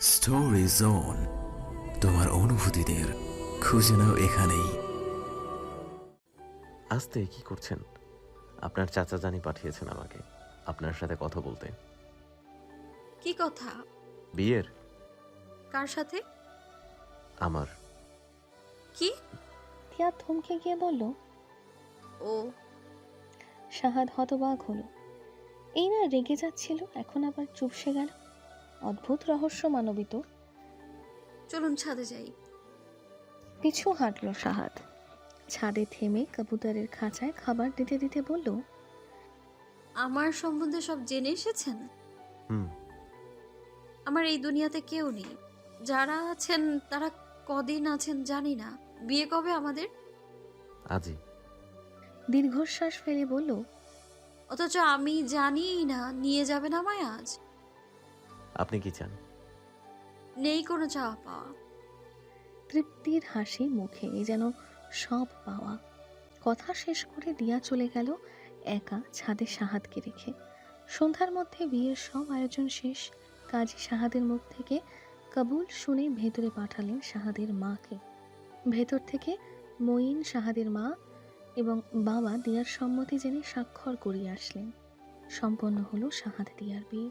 Story zone তোমার অনুভূতিদের খুঁজে নাও এখানেই। আসতে কি করছেন? আপনার চাচা জানি পাঠিয়েছেন আমাকে। আপনার সাথে কথা বলতে। কি কথা? বিয়ের। কার সাথে? আমার। কি? তিয়া থমকে গিয়ে বলল ও। শাহাদ হতবাক হলো। এই না রেগে যাচ্ছিল এখন আবার চুপসে গেল। অদ্ভুত রহস্য মানবিত। চলুন ছাদে যাই। পিছু হাঁটলো সাহাদ ছাদে থেমে কবুতরের খাঁচায় খাবার দিতে দিতে বলল আমার সম্বন্ধে সব জেনে এসেছেন? হুম। আমার এই দুনিয়াতে কেউ নেই। যারা আছেন তারা কদিন আছেন জানি না। বিয়ে কবে আমাদের? আজই দীর্ঘশ্বাস ফেলে বলল অথচ আমি জানিই না নিয়ে যাবেন আমায় আজ। আপনি কি চান? নেই কোনো চাওয়া পাওয়া। তৃপ্তির হাসি মুখে যেন সব পাওয়া। কথা শেষ করে দিয়া চলে গেল একা ছাদে সাহাদকে রেখে। সন্ধ্যার মধ্যে বিয়ের সব আয়োজন শেষ। কাজী সাহাদের মুখ থেকে কবুল শুনে ভেতরে পাঠালেন সাহাদের মাকে। ভেতর থেকে মঈন সাহাদের মা এবং বাবা দিয়ার সম্মতি জেনে স্বাক্ষর করিয়ে আসলেন। সম্পন্ন হলো সাহাদ দিয়ার বিয়ে।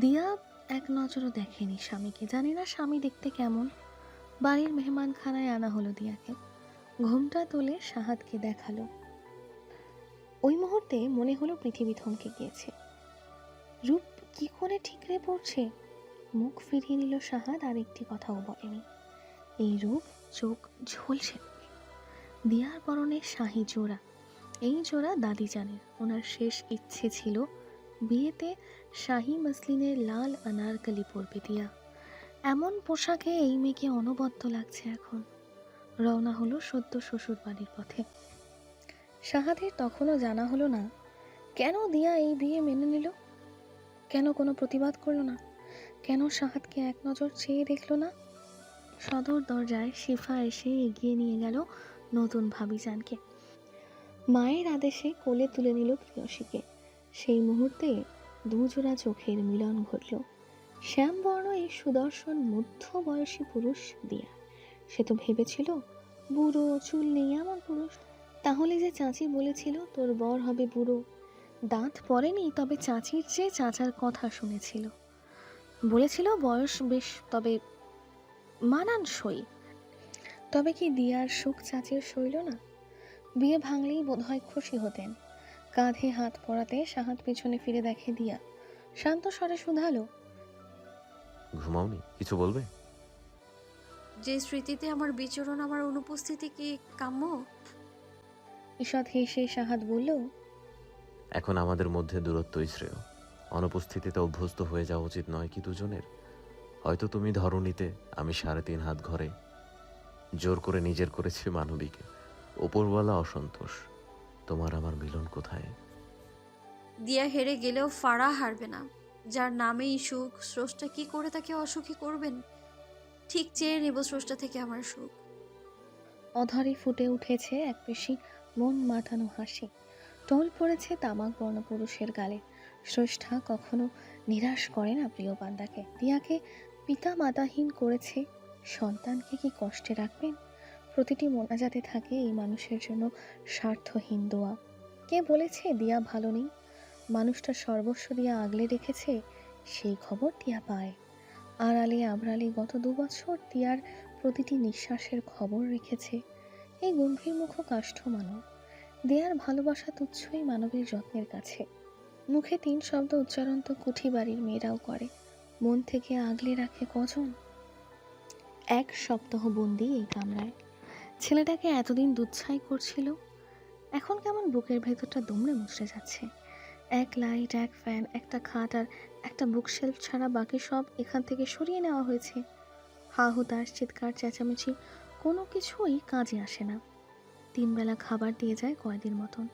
দিয়া এক নজরও দেখেনি স্বামীকে। জানি না স্বামী দেখতে কেমন। বাড়ির মেহমানখানায় আনা হলো দিয়াকে। ঘুমটা তুলে সাহাদকে দেখাল। ওই মুহূর্তে মনে হলো পৃথিবী থমকে গিয়েছে। রূপ কি করে ঠিকরে পড়ছে? মুখ ফিরিয়ে নিল সাহাদ আর একটি কথাও বলেনি। এই রূপ চোখ ঝলসে দিয়ার পরনে শাহি জোড়া। এই জোড়া দাদি জানের ওনার শেষ ইচ্ছে ছিল বিয়েতে শাহি মসলিনের লাল আনারকলি পরবে দিয়া। এমন পোশাকে এই মেয়েকে অনবদ্য লাগছে এখন। রওনা হলো সদ্য শ্বশুর বাড়ির পথে। শাহাদের তখনও জানা হলো না, কেন দিয়া এই বিয়ে মেনে নিল? কেন কোনো প্রতিবাদ করল না? কেন শাহাদকে এক নজর চেয়ে দেখল না? সদর দরজায় শিফা এসে এগিয়ে নিয়ে গেল নতুন ভাবিজানকে। মায়ের আদেশে কোলে তুলে নিল প্রিয়সীকে। সেই মুহূর্তে দুজোড়া চোখের মিলন ঘটল। শ্যামবর্ণ এই সুদর্শন মধ্যবয়সী পুরুষ দিয়া। সে তো ভেবেছিল, বুড়ো চুল নেই এমন পুরুষ। তাহলে যে চাচি বলেছিল তোর বর হবে বুড়ো। দাঁত পড়েনি, তবে চাচির চেয়ে চাচার কথা শুনেছিল। বলেছিল বয়স বেশ, তবে মানানসই। তবে কি দিয়ার সুখ চাচির সইল না? বিয়ে ভাঙলেই বোধহয় খুশি হতেন। কাঁধে হাত পড়াতে সাহাত পেছনে ফিরে দেখে দিয়া। শান্ত স্বরে শুধালো ঘুমাওনি? কিছু বলবে? যে স্মৃতিতে আমার বিচরণ আমার অনুপস্থিতি কি কাম্য? ঈষৎ হেসে সাহাদ বলল এখন আমাদের মধ্যে দূরত্বই শ্রেয়। অনুপস্থিতিতে অভ্যস্ত হয়ে যাওয়া উচিত নয় কি দুজনের? হয়তো তুমি ধরণীতে আমি সাড়ে তিন হাত ঘরে। জোর করে নিজের করেছি মানবীকে। ওপরওয়ালা অসন্তোষ। তোমার আমার মিলন কোথায়? দিয়া হেরে গেলেও ফাড়া হারবে না। যার নামেই সুখ স্রষ্টা কি করে তাকে অসুখী করবেন? ঠিক চেয়ে নেব স্রষ্টা থেকে আমার সুখ। অধরে ফুটে উঠেছে এক বেশি মন মাথানো হাসি। টোল পড়েছে তামাক বর্ণ পুরুষের গালে। স্রষ্টা কখনো নিরাশ করে না প্রিয় বান্দাকে। দিয়াকে পিতা মাতাহীন করেছে। সন্তানকে কি কষ্টে রাখবেন? প্রতিটি মোনাজাতে থাকে, এই মানুষের জন্য স্বার্থহীন দোয়া। কে বলেছে দিয়া ভালো নেই? মানুষটা সর্বস্ব দিয়া আগলে রেখেছে, সেই খবর টিয়া পায়। আড়ালে আবরালে গত দু বছর টিয়ার প্রতিটি নিঃশ্বাসের খবর রেখেছে। এই গম্ভীর মুখ কাষ্ঠ মানব, দেয়ার ভালোবাসা তুচ্ছই মানবের যত্নের কাছে। মুখে তিন শব্দ উচ্চারণ তো কুঠি বাড়ির মেয়েরাও করে। মন থেকে আগলে রাখে কজন? এক সপ্তাহ বন্দি এই কামরায়। ছেলেটাকে এতদিন দুচ্ছাই করছিল, এখন কেমন বুকের ভেতরটা দুমড়ে মুচড়ে যাচ্ছে? এক লাইট, এক ফ্যান, একটা খাট আর একটা বুকশেলফ ছাড়া বাকি সব এখান থেকে সরিয়ে নেওয়া হয়েছে। হা হুতাশ চিৎকার, চেঁচামেচি, কোনো কিছুই কাজে আসে না। তিনবেলা খাবার দিয়ে যায় কয়দিন মতন।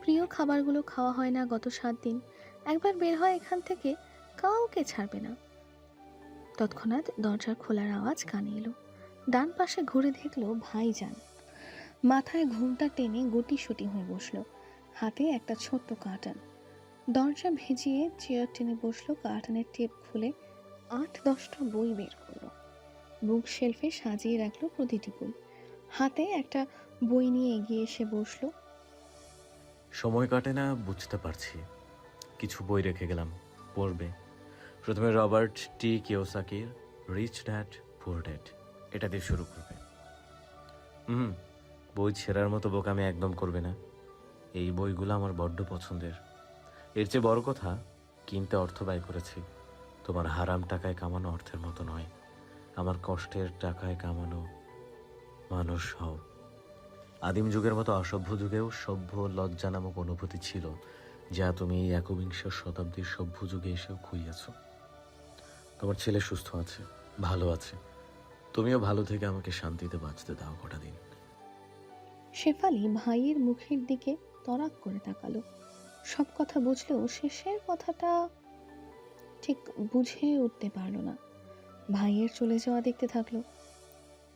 প্রিয় খাবারগুলো খাওয়া হয় না গত সাত দিন। একবার বের হয় এখান থেকে, কাউকে ছাড়বে না। তৎক্ষণাৎ দরজার খোলার আওয়াজ কানে এলো। ডান পাশে ঘুরে দেখল ভাইজান। মাথায় ঘুমটা টেনে গুটি সুটি হয়ে বসল। হাতে একটা ছোট্ট কার্টন। দরজা ভেজিয়ে চেয়ার টেনে বসল, কার্টনের টেপ খুলে আট দশটা বই বের করল। বুক শেলফে সাজিয়ে রাখল প্রতিটি বই। হাতে একটা বই নিয়ে এগিয়ে এসে বসল। সময় কাটে না, বুঝতে পারছি। কিছু বই রেখে গেলাম, পড়বে। প্রথমে রবার্ট টি কিওসাকির, রিচ ড্যাড পুর ড্যাড। এটা দিয়ে শুরু করবে। হুম বই ছেঁড়ার মতো বোকামি একদম করবে না। এই বইগুলো আমার বড্ড পছন্দের। এর চেয়ে বড় কথা, কিনতে অর্থ ব্যয় করেছি। তোমার হারাম টাকায় কামানো অর্থের মতো নয়। আমার কষ্টের টাকায় কামানো মানুষ হও। আদিম যুগের মতো অসভ্য যুগেও সভ্য লজ্জা নামক অনুভূতি ছিল, যা তুমি এই একবিংশ শতাব্দীর সভ্য যুগে এসেও খুইয়েছ। তোমার ছেলে সুস্থ আছে, ভালো আছে। তুমিও ভালো থেকে আমাকে শান্তিতে বাঁচতে দাও কটা দিন। শেফালি ভাইয়ের মুখের দিকে তরাক করে তাকালো। সব কথা বুঝলেও শেষের কথাটা ঠিক বুঝে উঠতে পারল না। ভাইয়ের চলে যাওয়া দেখতে থাকল।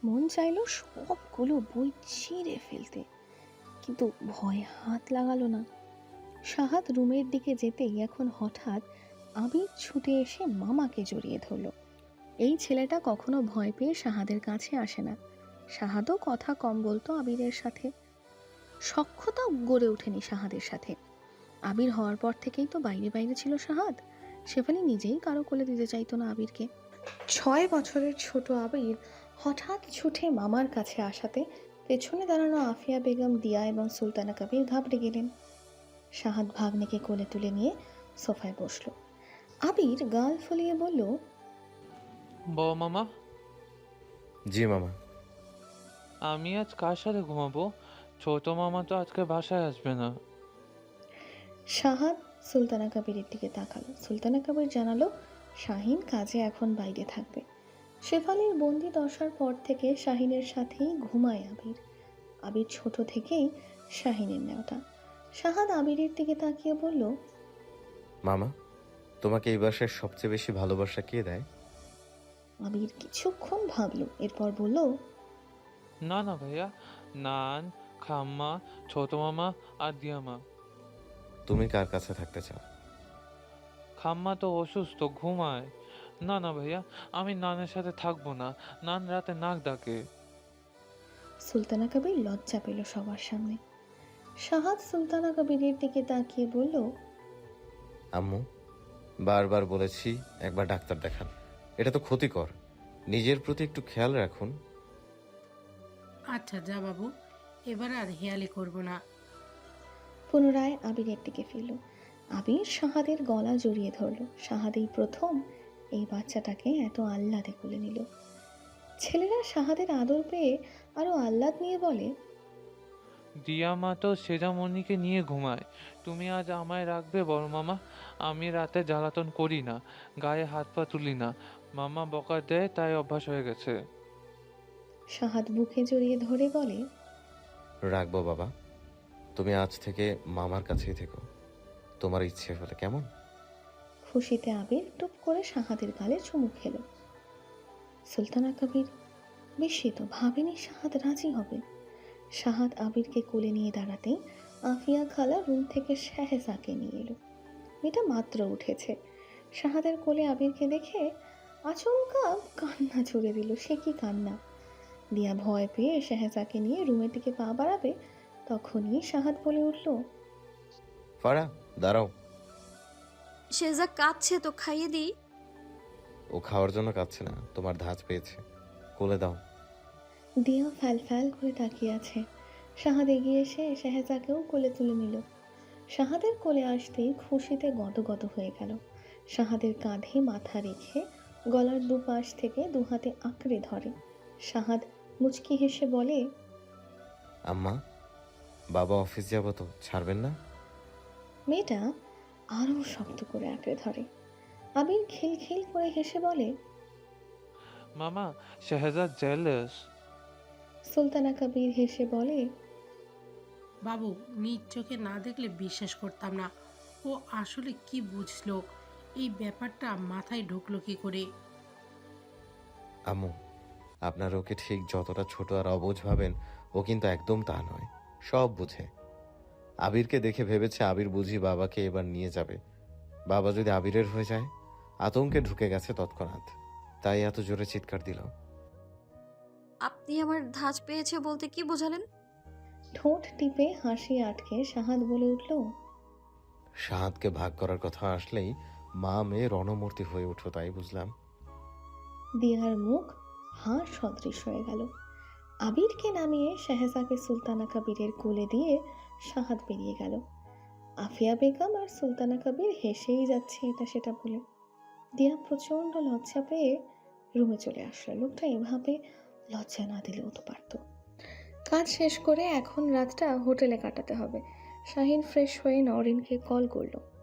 মন চাইলো সবগুলো বই ছিঁড়ে ফেলতে, কিন্তু ভয় হাত লাগালো না। সাহাত রুমের দিকে যেতেই এখন হঠাৎ আবির ছুটে এসে মামাকে জড়িয়ে ধরলো। এই ছেলেটা কখনো ভয় পেয়ে সাহাদের কাছে আসে না। শাহাদও কথা কম বলতো আবিরের সাথে। সক্ষতাও গড়ে ওঠেনি শাহাদের সাথে। আবির হওয়ার পর থেকেই তো বাইরে বাইরে ছিল শাহাদ। শেফালি নিজেই কারও কোলে দিতে চাইতো না আবিরকে। ছয় বছরের ছোট আবির হঠাৎ ছুটে মামার কাছে আসাতে পেছনে দাঁড়ানো আফিয়া বেগম, দিয়া এবং সুলতানা কবির ঘাবড়ে গেলেন। শাহাদ ভাগ্নেকে কোলে তুলে নিয়ে সোফায় বসল। আবির গাল ফুলিয়ে বলল বাবা মামা? জি মামা। আমি আজ কার সাথে ঘুমাবো? ছোট মামা তো আজকে বাসায় আসবে না। শাহাদ সুলতানা কাবিরের দিকে তাকালো। সুলতানা কাবির জানালো শাহিন কাজে এখন বাইরে থাকবে। শেফালির বন্দি দশার পর থেকে শাহিনের সাথেই ঘুমায় আবির। আবির ছোট থেকেই শাহিনের নেওটা শাহাদ আবিরের দিকে তাকিয়ে বলল মামা তোমাকে এই বাসায় সবচেয়ে বেশি ভালোবাসা কে দেয়? আবির কিছুক্ষণ ভাবলো এরপর বলল না না ভাইয়া নান খাম্মা ছোট মামা আর দিয়ামা তুমি কার কাছে থাকতে চাও? খাম্মা তো অসুস্থ ঘুমায়। না না ভাইয়া আমি নানের সাথে থাকব না নান রাতে নাক ডাকে। সুলতানা কবির লজ্জা পেল সবার সামনে। শাহাদ সুলতানা কবিরের দিকে তাকিয়ে বলল আম্মু বারবার বলেছি একবার ডাক্তার দেখান। এটা তো ক্ষতিকর। নিজের প্রতি একটু খেয়াল রাখুন। আচ্ছা যা বাবু। এবার আর হেয়ালি করব না। পুনরায় আবিরের দিকে ফিরল। আবির শাহাদের গলা জড়িয়ে ধরল। শাহাদ এই প্রথম এই বাচ্চাটাকে এত আহ্লাদে কোলে নিল। ছেলেরা শাহাদের আদর পেয়ে আরও আহ্লাদ নিয়ে বলে দিয়া মা তো সেজামণিকে নিয়ে ঘুমায়। তুমি আজ আমায় রাখবে বড় মামা। আমি রাতে জ্বালাতন করি না। গায়ে হাত পা তুলি না। মামা বকা দেয় তাই অভ্যাস হয়ে গেছে। শাহাদ বুকে জড়িয়ে ধরে বলে রাখব বাবা তুমি আজ থেকে মামার কাছেই থেকো। তোমার ইচ্ছে হলে কেমন? খুশিতে আবির টুপ করে শাহাদের গালে চুমু খেল। সুলতানা কবির বিস্মিত ভাবেনি শাহাদ রাজি হবে। শাহাদ আবিরকে কোলে নিয়ে দাঁড়াতেই আফিয়া খালা রুম থেকে শাহেজাকে নিয়ে এলো। মেয়েটা মাত্র উঠেছে। শাহাদের কোলে আবিরকে দেখে আচমকা কান্না ছুড়ে দিল। সে কি কান্না? দিয়া ভয় পেয়ে শাহেজাকে নিয়ে রুমের দিকে পা বাড়াবে তখনই শাহাদ বলে উঠল ফারা দাঁড়াও। শেজা কাঁদছে তো খাইয়ে দিই। ও খাওয়ার জন্য কাঁদছে না তোমার ধাঁচ পেয়েছে। কোলে দাও। দিয়া ফ্যাল ফ্যাল করে তাকিয়ে আছে। শাহাদ এগিয়ে এসে শাহেজাকেও কোলে তুলে নিল। শাহাদের কোলে আসতেই খুশিতে গদগদ হয়ে গেল। শাহাদের কাঁধে মাথা রেখে গলার দুপাশ থেকে দু হাতে আঁকড়ে ধরে। শাহাদ মুচকি হেসে বলে আম্মা বাবা অফিস যাব তো ছাড়বেন না? মেয়েটা আরও শক্ত করে আঁকড়ে ধরে। আবির খিলখিল করে হেসে বলে মামা শেহজাদ জেলাস সুলতানা কবির হেসে বলে বাবু নিজ চোখে না দেখলে বিশ্বাস করতাম না। ও আসলে কি বুঝলো? এই ব্যাপারটা মাথায় ঢুকলো কি করে? আম্মু আপনার ওকে ঠিক যতটা ছোট আর অবুঝ ভাবেন ও কিন্তু একদম তা নয়। সব বুঝে। আবিরকে দেখে ভেবেছে আবির বুঝি বাবাকে এবার নিয়ে যাবে। বাবা যদি আবিরের হয়ে যায় আতঙ্কে ঢুকে গেছে তৎক্ষণাৎ। তাই এত জোরে চিৎকার দিল। আপনি আমার ধাঁচ পেয়েছে বলতে কি বোঝালেন? ঠোঁট টিপে হাসি আটকে সাহাদ বলে উঠল সাহাদকে ভাগ করার কথা আসলেই মা মেয়ে রণমূর্তি হয়ে উঠো তাই বুঝলাম। দিয়ার মুখ হাড় সদৃশ হয়ে গেল। আবিরকে নামিয়ে শাহেজাকে সুলতানা কাবিরের কোলে দিয়ে সাহাদ বেরিয়ে গেল। আফিয়া বেগম আর সুলতানা কাবির হেসেই যাচ্ছে এটা সেটা বলে। দিয়া প্রচণ্ড লজ্জা পেয়ে রুমে চলে আসলো। লোকটা এভাবে লজ্জা না দিলেও তো পারত। কাজ শেষ করে এখন রাতটা হোটেলে কাটাতে হবে। শাহিন ফ্রেশ হয়ে নরিনকে কল করল।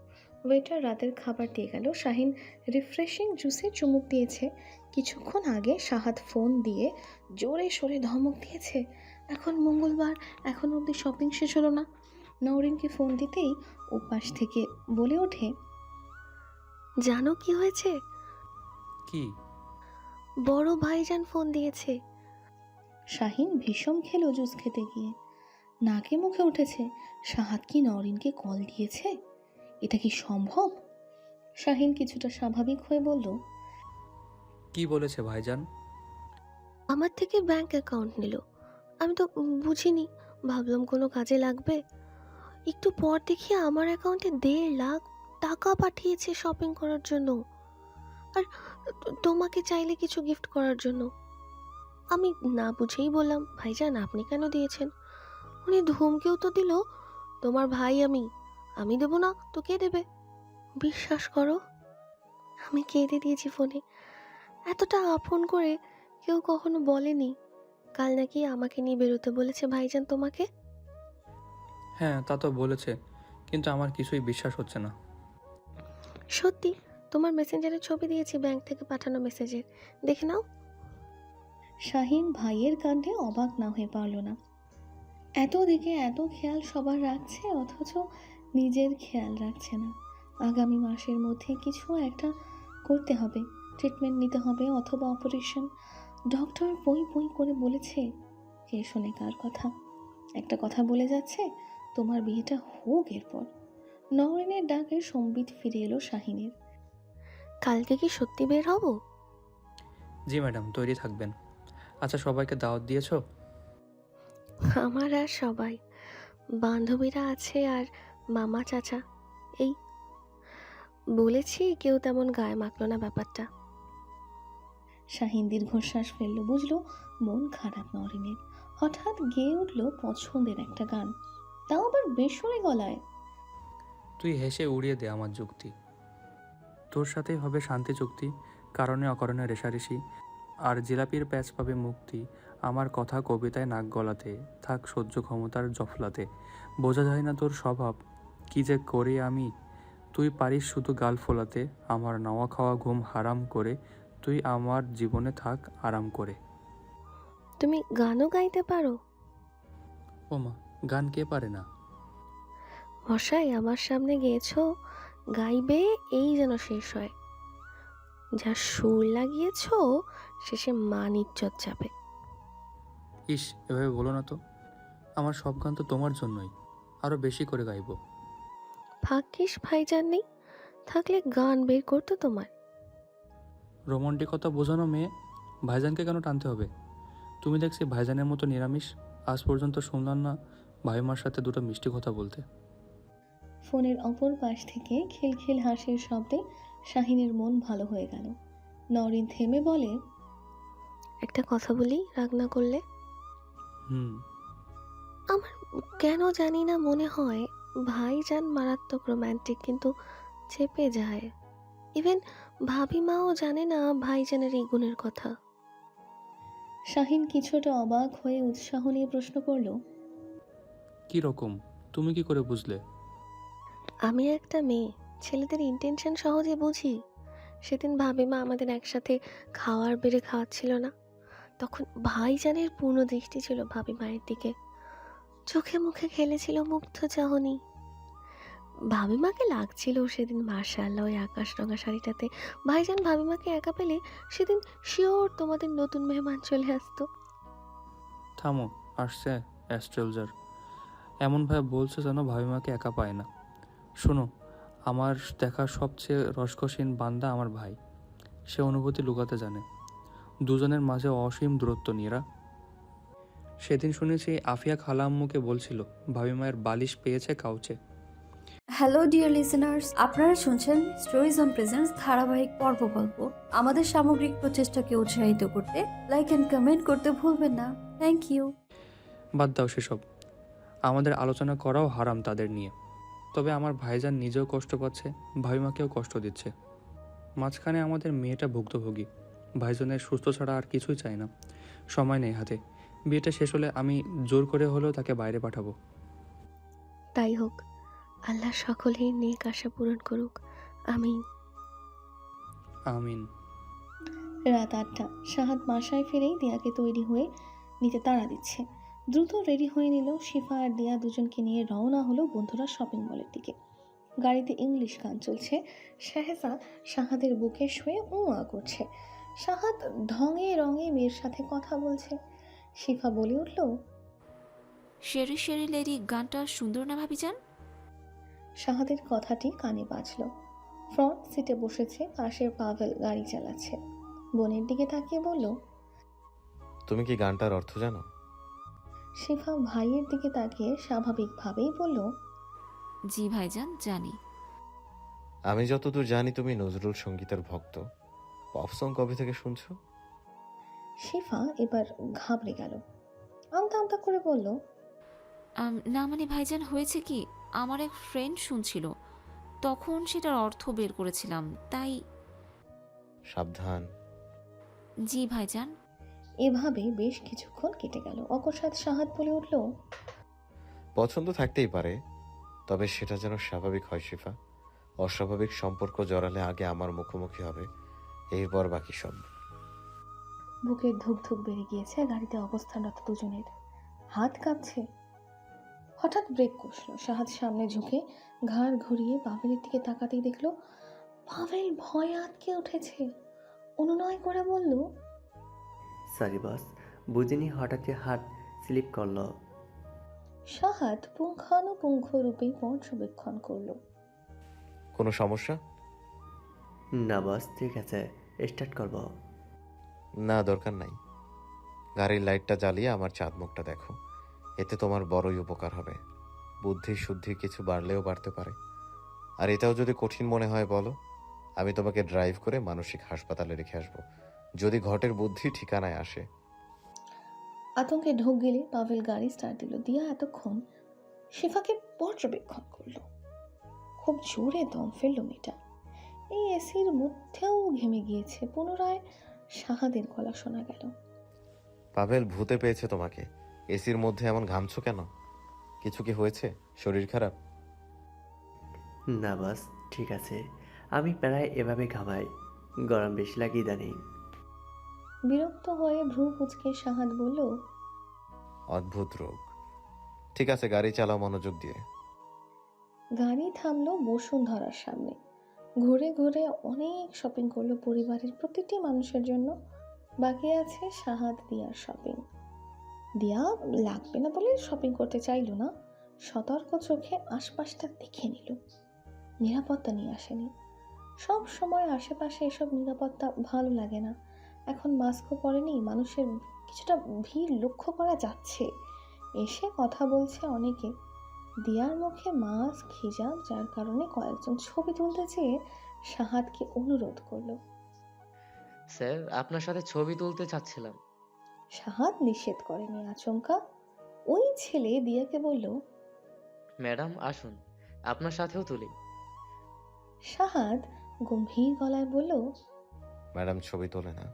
ওয়েটার রাতের খাবার দিয়ে গেল। শাহিন রিফ্রেশিং জুসে চুমুক দিয়েছে। কিছুক্ষণ আগে সাহাদ ফোন দিয়ে জোরে সোরে ধমক দিয়েছে এখন মঙ্গলবার এখন অবধি শপিং শেষ হলো না। নওরিনকে ফোন দিতেই ওপাশ থেকে বলে ওঠে জানো কি হয়েছে? কি? বড় ভাইজান ফোন দিয়েছে। শাহিন ভীষণ খেলো জুস খেতে গিয়ে। নাকে মুখে উঠেছে সাহাদ কি নরিনকে কল দিয়েছে? এটা কি সম্ভব? শাহিন কিছুটা স্বাভাবিক হয়ে বলল কি বলেছে ভাইজান? আমার থেকে ব্যাংক অ্যাকাউন্ট নিল। আমি তো বুঝিনি ভাবলাম কোনো কাজে লাগবে। একটু পর দেখি আমার অ্যাকাউন্টে দেড় লাখ টাকা পাঠিয়েছে শপিং করার জন্য। আর তোমাকে চাইলে কিছু গিফট করার জন্য। আমি না বুঝেই বললাম ভাইজান আপনি কেন দিয়েছেন? উনি ধুমকেও তো দিল তোমার ভাই আমি আমি দেবো না তো কে দেবে? বিশ্বাস করো আমি কেঁদে দিয়েছি ফোনে। এতটা আপন করে কেউ কখনো বলেনি কাল নাকি আমাকে নিয়ে বেরোতে বলেছে ভাইজান তোমাকে? হ্যাঁ তা তো বলেছে কিন্তু আমার কিছুই বিশ্বাস হচ্ছে না। সত্যি তোমার মেসেঞ্জারে ছবি দিয়েছি ব্যাংক থেকে পাঠানো মেসেজের দেখে নাও। শাহিন ভাইয়ের কাণ্ডে অবাক না হয়ে পারল না। এত দিকে এত খেয়াল সবার রাখছে অথচ নিজের খেয়াল রাখছে না। আগামী মাসের মধ্যে কিছু একটা করতে হবে। ট্রিটমেন্ট নিতে হবে অথবা অপারেশন। ডক্টর বই বই করে বলেছে। কে শোনে কার কথা? একটা কথা বলে যাচ্ছে তোমার বিয়েটা হোক এরপর। নরেনের ডাকে সম্বিত ফিরে এলো শাহিনের। কালকে কি সত্যি বের হব? জি ম্যাডাম তৈরি থাকবেন। আচ্ছা সবাইকে দাওয়াত দিয়েছ? আমার আর সবাই। বান্ধবীরা আছে আর মামা চাচা এই বলেছি কেউ তেমন গায়ে মাখলো না ব্যাপারটা। শাহিন দীর্ঘশ্বাস ফেলল বুঝলো মন খারাপ নরিনের। হঠাৎ গেয়ে উঠল পছন্দের একটা গান। তাও আবার বেসরে গলায়। তুই হেসে উড়িয়ে দে আমার যুক্তি। তোর সাথেই হবে শান্তি চুক্তি কারণে অকারণে রেশারেশি আর জিলাপির প্যাচ পাবে মুক্তি আমার কথা কবিতায় নাক গলাতে। থাক সহ্য ক্ষমতার জফলাতে। বোঝা যায় না তোর স্বভাব কি যে করি আমি? তুই পারিস শুধু গাল ফোলাতে আমার নাওয়া খাওয়া ঘুম হারাম করে তুই আমার জীবনে থাক আরাম করে। তুমি গানও গাইতে পারো? ওমা গান কে পারে না? মশাই আমার সামনে গেয়েছো গাইবে এই যেন শেষ হয়। যা সুর লাগিয়েছো শেষে মান ইজ্জত যাবে ইস এভাবে বলো না তো। আমার সব গান তো তোমার জন্যই। আরও বেশি করে গাইবো। ভাগ্যিস ভাইজান নেই? থাকলে গান বের করতো তোমার রোমান্টিকতা বোঝানো মেয়ে ভাইজানকে কেন টানতে হবে? তুমি দেখছি ভাইজানের মতো নিরামিষ আজ পর্যন্ত শুনলাম না ভাইমার সাথে দুটো মিষ্টি কথা বলতে। ফোনের অপর পাশ থেকে খিলখিল হাসির শব্দে শাহিনের মন ভালো হয়ে গেল। নরিন থেমে বলে একটা কথা বলি রাগ না করলে? হুম। আমার কেন জানি না মনে হয় ভাইজান মারাত্মক রোম্যান্টিক কিন্তু চেপে যায়। ইভেন ভাবি মাও জানে না ভাইজানের এই গুণের কথা। শাহিন কিছুটা অবাক হয়ে উৎসাহ নিয়ে প্রশ্ন করল কি রকম? তুমি কি করে বুঝলে? আমি একটা মেয়ে ছেলেদের ইন্টেনশন সহজে বুঝি। সেদিন ভাবিমা আমাদের একসাথে খাওয়ার বেড়ে খাওয়াচ্ছিল না। তখন ভাইজানের পূর্ণ দৃষ্টি ছিল ভাবি মায়ের দিকে। চোখে মুখে খেলেছিল মুগ্ধ চাহনি ভাবিমাকে লাগছিল সেদিন মার্শাল্লাহ ওই আকাশ রঙা শাড়িটাতে। ভাইজান ভাবিমাকে একা পেলে সেদিন শিওর তোমাদের নতুন মেহমান চলে আসতো। থামো, আসছে অ্যাস্ট্রোলজার। এমনভাবে বলছো যেন ভাবিমাকে একা পায় না। শোনো, আমার দেখা সবচেয়ে রসকসীন বান্দা আমার ভাই। সে অনুভূতি লুকাতে জানে। দুজনের মাঝে অসীম দূরত্ব, নিরা। সেদিন শুনেছি আফিয়া খালা আম্মুকে বলছিল ভাবি মায়ের বালিশ পেয়েছে কাউচে। হ্যালো ডিয়ার লিসেনার্স আপনারা শুনছেন স্টোরিজ অন প্রেজেন্স ধারাবাহিক পর্ব গল্প। আমাদের সামগ্রিক প্রচেষ্টাকে উৎসাহিত করতে লাইক অ্যান্ড কমেন্ট করতে ভুলবেন না। থ্যাংক ইউ বাদ দাও সেসব। আমাদের আলোচনা করাও হারাম তাদের নিয়ে। তবে আমার ভাইজান নিজেও কষ্ট পাচ্ছে ভাবিমাকেও কষ্ট দিচ্ছে। মাঝখানে আমাদের মেয়েটা ভুক্তভোগী। ভাইজানের সুস্থ ছাড়া আর কিছুই চায় না। সময় নেই হাতে। বিয়েটা শেষ হলে আমি জোর করে হলেও তাকে বাইরে পাঠাবো। তাই হোক আল্লাহ সকলেই নেক আশা পূরণ করুক। আমি আমিন। রাত আটটা। সাহাদ বাসায় ফিরেই দিয়াকে তৈরি হয়ে নিতে তাড়া দিচ্ছে। দ্রুত রেডি হয়ে নিল শিফা আর দিয়া দুজনকে নিয়ে রওনা হলো বন্ধুরা শপিং মলের দিকে। গাড়িতে ইংলিশ গান চলছে। শাহেজা সাহাদের বুকে শুয়ে উঁয়া করছে। সাহাদ ঢঙে রঙে মেয়ের সাথে কথা বলছে। শিফা বলে উঠল শেরি শেরি লেডি গানটা সুন্দর না ভাবি যান সাহাদের কথাটি কানে বাজল। ফ্রন্ট সিটে বসেছে পাশের পাভেল গাড়ি চালাচ্ছে। বোনের দিকে তাকিয়ে বলল তুমি কি গানটার অর্থ জানো? শিফা ভাইয়ের দিকে তাকিয়ে স্বাভাবিকভাবেই বলল জি ভাইজান জানি। আমি যতদূর জানি তুমি নজরুল সঙ্গীতের ভক্ত। পপ সং কবে থেকে শুনছো? শিফা এবার ঘাবড়ে গেল। আমতা আমতা করে বলল আম, না মানে ভাইজান হয়েছে কি আমার এক ফ্রেন্ড শুনছিল। তখন সেটার অর্থ বের করেছিলাম তাই সাবধান। জি ভাইজান। এভাবে বেশ কিছুক্ষণ কেটে গেল। অকস্মাৎ সাহাদ বলে উঠল পছন্দ থাকতেই পারে তবে সেটা যেন স্বাভাবিক হয় শিফা। অস্বাভাবিক সম্পর্ক জড়ালে আগে আমার মুখোমুখি হবে এরপর বাকি সব। বুকের ধুক ধুক বেড়ে গিয়েছে গাড়িতে অবস্থানরত দুজনের। হাত কাঁপছে। হঠাৎ ব্রেক কষল। সাহাদ সামনে ঝুঁকে ঘাড় ঘুরিয়ে পাভেলের দিকে তাকাতেই দেখল পাভেল ভয়ে আটকে উঠেছে। অনুনয় করে বলল সরি বস বুঝিনি হঠাৎই হাত স্লিপ করল। সাহাদ পুঙ্খানুপুঙ্খ রূপে পর্যবেক্ষণ করল। কোনো সমস্যা? না বস ঠিক আছে। স্টার্ট করব। না, দরকার নাই। গাড়ির লাইটটা জ্বালিয়ে আমার চাঁদ মুখটা দেখো। এতে তোমার বড়ই উপকার হবে। বুদ্ধি শুদ্ধি কিছু বাড়লেও বাড়তে পারে। আর এটাও যদি কঠিন মনে হয়, বলো। আমি তোমাকে ড্রাইভ করে মানসিক হাসপাতালে রেখে আসব। যদি ঘটের বুদ্ধি ঠিকানায় আসে। আতঙ্কে ঢোক গেলে পাভেল গাড়ি স্টার্ট দিল। দিয়া এতক্ষণ শিফাকে পর্যবেক্ষণ করল। খুব জোরে দম ফেলল মেয়েটা। এই এসির মধ্যেও ঘেমে গিয়েছে। পুনরায় সাহাদের গলা শোনা গেল। পাভেল ভূতে পেয়েছে তোমাকে। এসির মধ্যে এমন ঘামছো কেন? কিছু কি হয়েছে? শরীর খারাপ? না বস ঠিক আছে। আমি প্রায় এভাবে ঘামাই। গরম বেশি লাগে ইদানিং। বিরক্ত হয়ে ভ্রু কুচকে সাহাদ বলল অদ্ভুত রোগ। ঠিক আছে গাড়ি চালাও মনোযোগ দিয়ে। গাড়ি থামলো বসুন্ধরার সামনে। ঘুরে ঘুরে অনেক শপিং করল পরিবারের প্রতিটি মানুষের জন্য। বাকি আছে সাহাদ দিয়ার শপিং দিয়া লাগবে না বলে শপিং করতে চাইলো না। সতর্ক চোখে আশপাশটা দেখে নিল। নিরাপত্তা নিয়ে আসেনি। সব সময় আশেপাশে এসব নিরাপত্তা ভালো লাগে না। এখন মাস্কও পরেনি, মানুষের কিছুটা ভিড় লক্ষ্য করা যাচ্ছে। এসে কথা বলছে অনেকে। দিয়ার মুখে মাস্ক হিজাব যার কারণে কয়েকজন ছবি তুলতে চেয়ে সাহাদকে অনুরোধ করল। স্যার আপনার সাথে ছবি তুলতে চাচ্ছিলাম। সাহাদ নিষেধ করেনি আচমকা। ওই ছেলে দিয়াকে বলল ম্যাডাম আসুন আপনার সাথেও তুলি। সাহাদ গম্ভীর গলায় বলল ম্যাডাম ছবি তোলে না।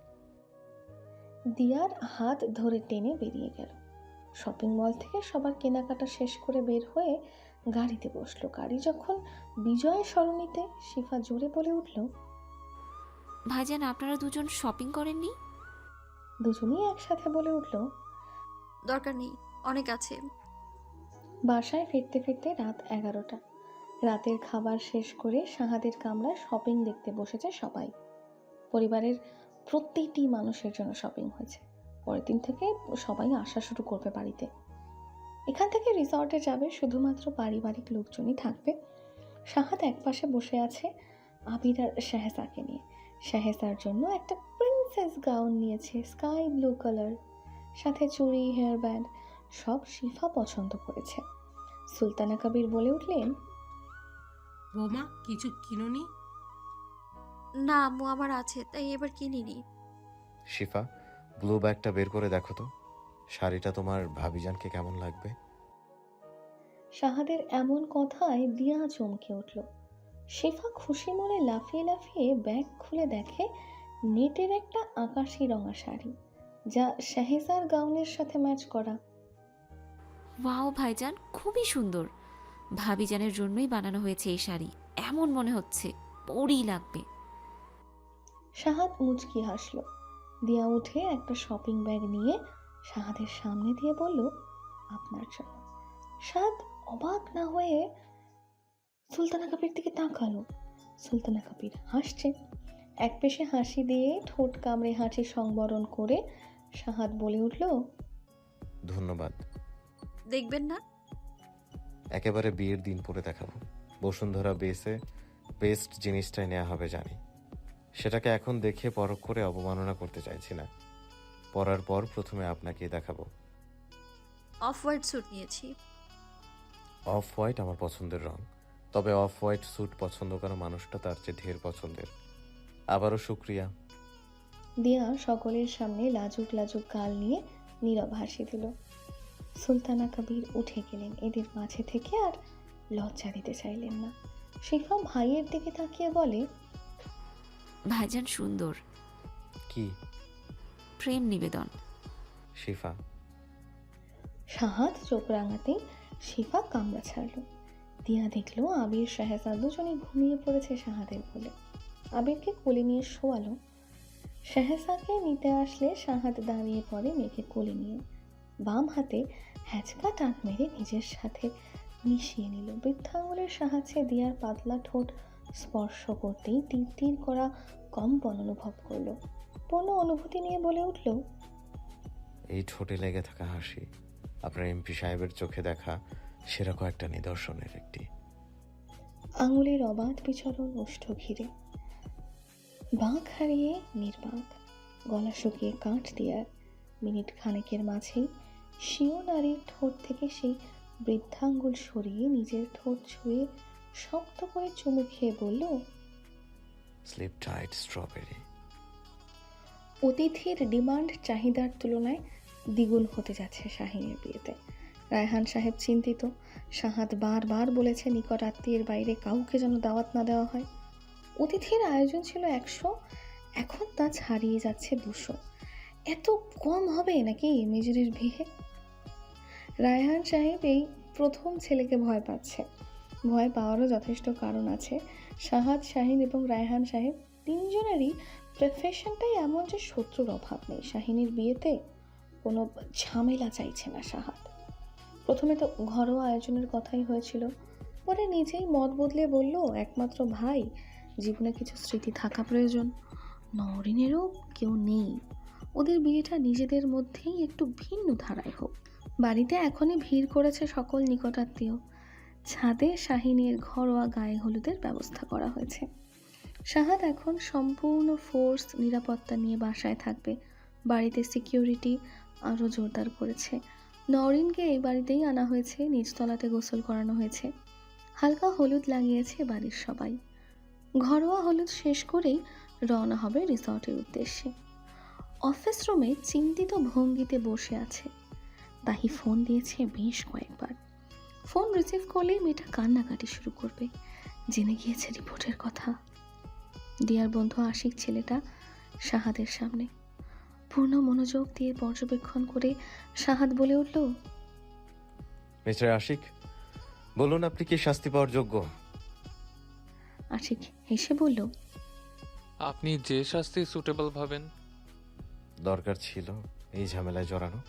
দিয়ার হাত ধরে টেনে বেরিয়ে গেল। শপিং মল থেকে সবার কেনাকাটা শেষ করে বের হয়ে গাড়িতে বসল। গাড়ি যখন বিজয় সরণিতে শিফা জোরে বলে উঠল ভাইজান আপনারা দুজন শপিং করেননি? দুজনেই একসাথে বলে উঠল দরকার নেই অনেক আছে। বাসায় ফিরতে ফিরতে রাত এগারোটা। রাতের খাবার শেষ করে সাহাদের কামরায় শপিং দেখতে বসেছে সবাই। পরিবারের প্রতিটি মানুষের জন্য শপিং হয়েছে। পরের দিন থেকে সবাই আসা শুরু করবে বাড়িতে। এখান থেকে রিসর্টে যাবে শুধুমাত্র পারিবারিক লোকজনই থাকবে। শাহাদ একপাশে বসে আছে আবির আর শাহেজাকে নিয়ে। শাহেজার জন্য একটা প্রিন্সেস গাউন নিয়েছে স্কাই ব্লু কালার সাথে চুড়ি হেয়ার ব্যান্ড সব শিফা পছন্দ করেছে। সুলতানা কবির বলে উঠলেন বৌমা কিছু কিনোনি? না আম্মু আমার আছে তাই এবার কিনিনি। শিফা? ব্লু ব্যাগটা বের করে দেখো তো। শাড়িটা তোমার ভাবিজানকে কেমন লাগবে? শাহাদের এমন কথায় দিয়া চমকে উঠল। শেফা খুশি মনে লাফিয়ে লাফিয়ে ব্যাগ খুলে দেখে নেটের একটা আকাশি রঙা শাড়ি যা শাহেজার গাউনের সাথে ম্যাচ করা। ওয়াও ভাইজান খুবই সুন্দর। ভাবিজানের জন্যই বানানো হয়েছে এই শাড়ি এমন মনে হচ্ছে পরই লাগবে। শাহাদ মুচকি হাসলো। দিয়া উঠে একটা শপিং ব্যাগ নিয়ে সাহাদের সামনে দিয়ে বলল আপনার জন্য। শাহাদ অবাক না হয়ে সুলতানা কাপির দিকে তাকালো। সুলতানা কাপির হাসছে। এক পেশে হাসি দিয়ে ঠোঁট কামড়ে হাসি সংবরণ করে সাহাদ বলে উঠল ধন্যবাদ। দেখবেন না? একেবারে বিয়ের দিন পরে দেখাবো। বসুন্ধরা বেসে বেস্ট জিনিসটাই নেওয়া হবে জানি। সেটাকে এখন দেখে পরখ করে অবমাননা করতে চাইছি না। পরার পর প্রথমে আপনাকে দেখাবো। অফ হোয়াইট স্যুট নিয়েছি। অফ হোয়াইট আমার পছন্দের রং। তবে অফ হোয়াইট স্যুট পছন্দ করা মানুষটা তার চেয়ে ঢের পছন্দের। আবারও শুক্রিয়া দিয়া সকলের সামনে লাজুক লাজুক গাল নিয়ে নীরব হাসি দিল। সুলতানা কবির উঠে গেলেন এদের মাঝে থেকে আর লজ্জা দিতে চাইলেন না। শিফা ভাইয়ের দিকে তাকিয়ে বলে ভাইজান সুন্দর। কি? প্রেম নিবেদন। শিফা। শাহাদ চোখ রাঙাতেই শিফা কামড়া ছাড়লো। দিয়া দেখল আবির শাহেজা দুজনে ঘুমিয়ে পড়েছে শাহাদের কোলে। আবিরকে কোলে নিয়ে শোয়ালো। শাহেজাকে নিতে আসলে শাহাদ দাঁড়িয়ে পড়ে মেয়েকে কোলে নিয়ে। বাম হাতে হ্যাচকা টান মেরে নিজের সাথে মিশিয়ে নিল। বৃদ্ধাঙ্গুলের সাহায্যে দিয়ার পাতলা ঠোঁট স্পর্শ করতেই তীর তীর করা কম্পন অনুভব করল। পূর্ণ অনুভূতি নিয়ে বলে উঠল এই ঠোঁটে লেগে থাকা হাসি আপনার এমপি সাহেবের চোখে দেখা সেরকম একটা নিদর্শনের একটি। আঙুলের অবাধ বিচরণ ওষ্ঠ ঘিরে। বাঁক হারিয়ে নির্বাক গলা শুকিয়ে কাঠ দেওয়ার মিনিট খানেকের মাঝেই শিও নারীর ঠোঁট থেকে সেই বৃদ্ধাঙ্গুল সরিয়ে নিজের ঠোঁট ছুঁয়ে শক্ত করে চুমু খেয়ে বলল স্লিপ টাইট স্ট্রবেরি অতিথির ডিমান্ড চাহিদার তুলনায় দ্বিগুণ হতে যাচ্ছে শাহিনের বিয়েতে। রায়হান সাহেব চিন্তিত। শাহাদ বারবার বলেছে নিকট আত্মীয়ের বাইরে কাউকে যেন দাওয়াত না দেওয়া হয়। অতিথির আয়োজন ছিল একশো, এখন তা ছাড়িয়ে যাচ্ছে দুশো। এত কম হবে নাকি মেজরের বিয়ে? রায়হান সাহেব এই প্রথম ছেলেকে ভয় পাচ্ছে। ভয় পাওয়ারও যথেষ্ট কারণ আছে। শাহাদ শাহিন এবং রায়হান সাহেব তিনজনেরই প্রফেশনটাই এমন যে শত্রুর অভাব নেই। শাহিনীর বিয়েতে কোনো ঝামেলা চাইছে না সাহাদ প্রথমে তো ঘরোয়া আয়োজনের কথাই হয়েছিল। পরে নিজেই মত বদলে বলল, একমাত্র ভাই, জীবনে কিছু স্মৃতি থাকা প্রয়োজন। নরিনেরও কেউ নেই। ওদের বিয়েটা নিজেদের মধ্যেই একটু ভিন্ন ধারায় হোক। বাড়িতে এখনই ভিড় করেছে সকল নিকটাত্মীয়। ছাদে শাহিনীর ঘরোয়া গায়ে হলুদের ব্যবস্থা করা হয়েছে। শাহাদ এখন সম্পূর্ণ ফোর্স নিরাপত্তা নিয়ে বাসায় থাকবে। বাড়িতে সিকিউরিটি আরও জোরদার করেছে। নরিনকে এই বাড়িতেই আনা হয়েছে নিচতলাতে গোসল করানো হয়েছে। হালকা হলুদ লাগিয়েছে বাড়ির সবাই। ঘরোয়া হলুদ শেষ করেই রওনা হবে রিসর্টের উদ্দেশ্যে। অফিস রুমে চিন্তিত ভঙ্গিতে বসে আছে। তাহি ফোন দিয়েছে বেশ কয়েকবার। ফোন রিসিভ করলেই মেয়েটা কান্নাকাটি শুরু করবে। জেনে গিয়েছে রিপোর্টের কথা। দিয়ার বন্ধু আশিক ছেলেটা শাহাদের সামনে। পূর্ণ মনোযোগ দিয়ে পর্যবেক্ষণ করে শাহাদ বলে উঠল মিস্টার আশিক বলুন আপনি কি শাস্তি পাওয়ার যোগ্য? আশিক হেসে বলল আপনি যে শাস্তি সুটেবল ভাবেন। দরকার ছিল এই ঝামেলায় জড়ানো।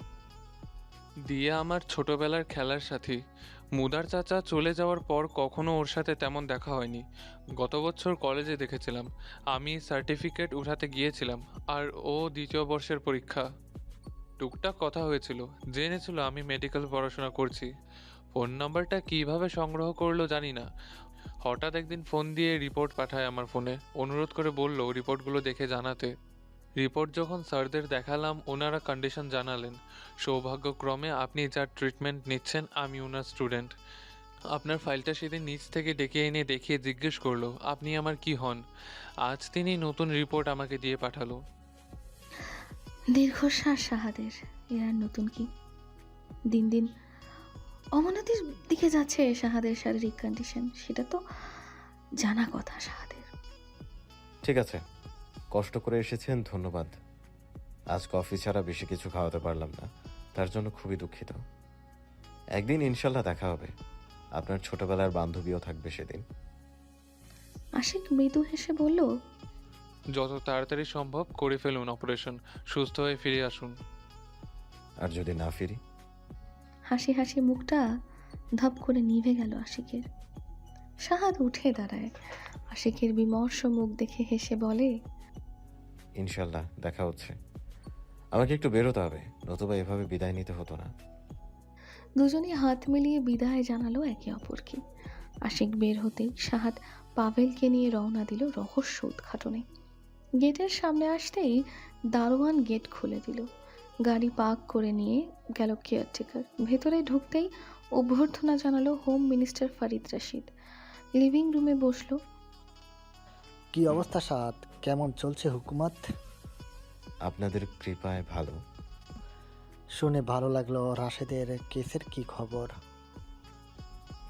দিয়ে আমার ছোটবেলার খেলার সাথী। মুদার চাচা চলে যাওয়ার পর কখনো ওর সাথে তেমন দেখা হয়নি। গত বছর কলেজে দেখেছিলাম। আমি সার্টিফিকেট উঠাতে গিয়েছিলাম আর ও দ্বিতীয় বর্ষের পরীক্ষা। টুকটাক কথা হয়েছিল। জেনেছিল আমি মেডিকেল পড়াশোনা করছি। ফোন নাম্বারটা কীভাবে সংগ্রহ করল জানি না। হঠাৎ একদিন ফোন দিয়ে রিপোর্ট পাঠায় আমার ফোনে। অনুরোধ করে বলল, রিপোর্টগুলো দেখে জানাতে। রিপোর্ট যখন স্যারদের দেখালাম ওনারা কন্ডিশন জানালেন। সৌভাগ্যক্রমে আপনি যার ট্রিটমেন্ট নিচ্ছেন আমি ওনার স্টুডেন্ট আপনার ফাইলটা সেদিন নিচ থেকে ডেকে এনে দেখিয়ে জিজ্ঞেস করল আপনি আমার কি হন? আজ তিনি নতুন রিপোর্ট আমাকে দিয়ে পাঠালো। দীর্ঘশ্বাস সাহাদের। এর আর নতুন কি? দিন দিন অমনতির দিকে যাচ্ছে সাহাদের শারীরিক কন্ডিশন সেটা তো জানা কথা সাহাদের। ঠিক আছে। কষ্ট করে এসেছেন ধন্যবাদ। আজ কফি ছাড়া বেশি কিছু খাওয়াতে পারলাম না তার জন্য খুবই দুঃখিত। একদিন ইনশাল্লাহ দেখা হবে। আপনার ছোটবেলার বান্ধবীও থাকবে সেদিন। আশিক মৃদু হেসে বলল যত তাড়াতাড়ি সম্ভব করে ফেলুন অপারেশন সুস্থ হয়ে ফিরে আসুন। আর যদি না ফিরি? হাসি হাসি মুখটা ধপ করে নিভে গেল আশিকের। সাহাদ উঠে দাঁড়ায়। আশিকের বিমর্ষ মুখ দেখে হেসে বলে ইনশাল্লাহ দেখা হচ্ছে। আমাকে একটু বেরোতে হবে নতুবা এভাবে বিদায় নিতে হতো না। দুজনে হাত মিলিয়ে বিদায় জানালো একে অপরকে। আশিক বের হতেই সাহাদ পাভেলকে নিয়ে রওনা দিল রহস্য উদ্ঘাটনে। গেটের সামনে আসতেই দারোয়ান গেট খুলে দিল। গাড়ি পার্ক করে নিয়ে গেল কেয়ারটেকার। ভেতরে ঢুকতেই অভ্যর্থনা জানালো home minister Farid Rashid. Living রুমে বসল। কি অবস্থা সাত কেমন চলছে হুকুমত? আপনাদের কৃপায় ভালো। শুনে ভালো লাগল রাশেদের কেসের কি খবর?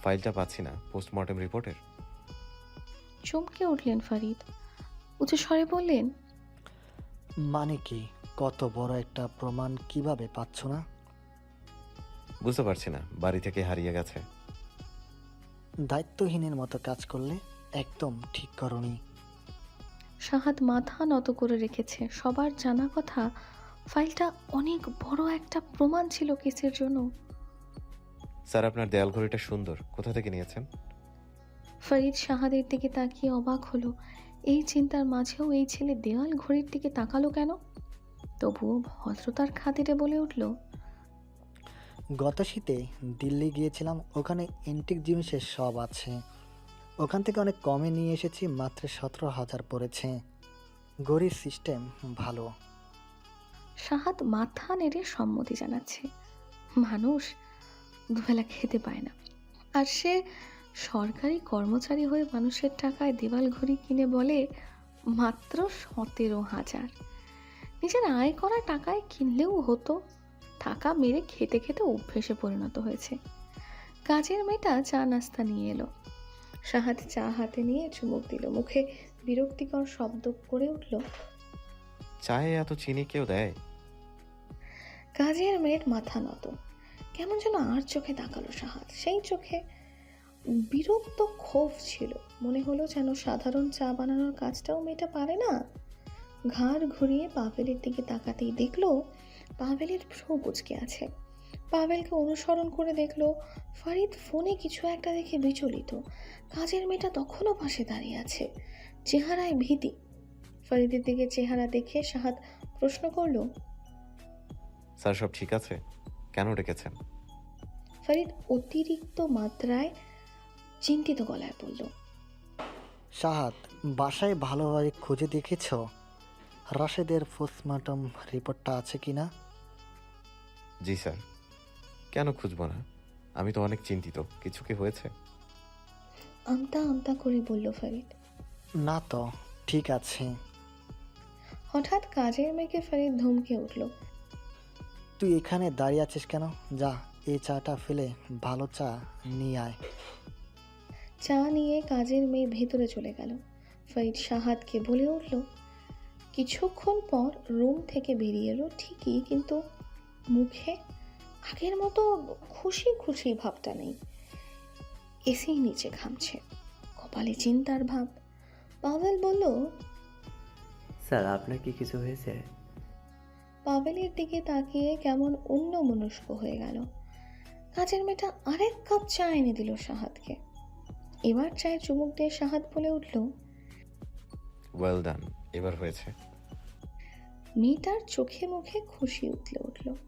ফাইলটা পাচ্ছি না পোস্টমর্টেম রিপোর্টের। চমকে উঠলেন ফারিদ। উঁচু স্বরে বললেন মানে কি? কত বড় একটা প্রমাণ কীভাবে পাচ্ছ না? বুঝতে পারছি না বাড়ি থেকে হারিয়ে গেছে। দায়িত্বহীনের মতো কাজ করলে একদম ঠিক করনি। সাহাদ মাথা নত করে রেখেছে। সবার জানা কথা ফাইলটা অনেক বড় একটা প্রমাণ ছিল কেসের জন্য। স্যার আপনার দেয়াল ঘড়িটা সুন্দর। কোথা থেকে নিয়েছেন? ফরিদ শাহাদের দিকে তাকিয়ে অবাক হলো। এই চিন্তার মাঝেও এই ছেলে দেওয়াল ঘড়ির দিকে তাকালো কেন? তবুও ভদ্রতার খাতিরে বলে উঠল গত শীতে দিল্লি গিয়েছিলাম। ওখানে এন্টিক জিনিসের সব আছে। ওখান থেকে অনেক কমে নিয়ে এসেছি, মাত্র সতেরো হাজার পড়েছে। গড়ির সিস্টেম ভালো। সাহাদ মাথা নেড়ে সম্মতি জানাচ্ছে। মানুষ দুবেলা খেতে পায় না। আর সে সরকারি কর্মচারী হয়ে মানুষের টাকায় দেওয়াল ঘড়ি কিনে বলে, মাত্র সতেরো হাজার। নিজের আয় করা টাকায় কিনলেও হতো। টাকা মেরে খেতে খেতে অভ্যেসে পরিণত হয়েছে। কাজের মেয়েটা চা নাস্তা নিয়ে এলো। সাহাদ চা হাতে নিয়ে চুমুক দিল। মুখে বিরক্তিকর শব্দ করে উঠল চায়ে এত চিনি কেউ দেয়? কাজের মেয়ের মাথা নত। কেমন যেন আর চোখে তাকালো সাহাদ সেই চোখে বিরক্ত ক্ষোভ ছিল। মনে হলো যেন সাধারণ চা বানানোর কাজটাও মেয়েটা পারে না। ঘাড় ঘুরিয়ে পাভেলের দিকে তাকাতেই দেখল পাভেলের ভ্রু কুচকে আছে। পাভেলকে অনুসরণ করে দেখল ফারিদ ফোনে কিছু একটা দেখে বিচলিত। কাজের মেয়েটা তখনও পাশে দাঁড়িয়ে আছে। চেহারায় ভীতি। ফারিদের দিকে চেহারা দেখে সাহাদ প্রশ্ন করল স্যার সব ঠিক আছে? কেন ডেকেছেন? ফারিদ অতিরিক্ত মাত্রায় চিন্তিত গলায় বলল সাহাত বাসায় ভালোভাবে খুঁজে দেখেছ? রাশেদের পোস্টমর্টম রিপোর্টটা আছে কি না জি স্যার। কেন খুঁজবো না? আমি তো অনেক চিন্তিত। কিছু কি হয়েছে? আমতা আমতা করে বলল ফারিদ। না তো ঠিক আছে। হঠাৎ কাজের মেয়েকে ফারিদ ধমকে উঠল। তুই এখানে দাঁড়িয়ে আছিস কেন? যা এই চাটা ফেলে ভালো চা নিয়ে আয়। চা নিয়ে কাজের মেয়ে ভেতরে চলে গেল। ফরিদ সাহাদকে বলে উঠল কিছুক্ষণ পর রুম থেকে বেরিয়ে এলো ঠিকই কিন্তু মুখে আগের মতো খুশি খুশি ভাবটা নেই। এসেই নিচে ঘামছে। কপালে চিন্তার ভাব। পাভেল বলল স্যার আপনার কি কিছু হয়েছে? পাভেলের দিকে তাকিয়ে কেমন অন্য মনস্ক হয়ে গেল। কাজের মেয়েটা আরেক কাপ চা এনে দিল সাহাদকে। এবার চায়ে চুমুক দিয়ে সাহাদ বলে উঠল ওয়েল ডান এবার হয়েছে। মেয়েটার চোখে মুখে খুশি উঠলে উঠল।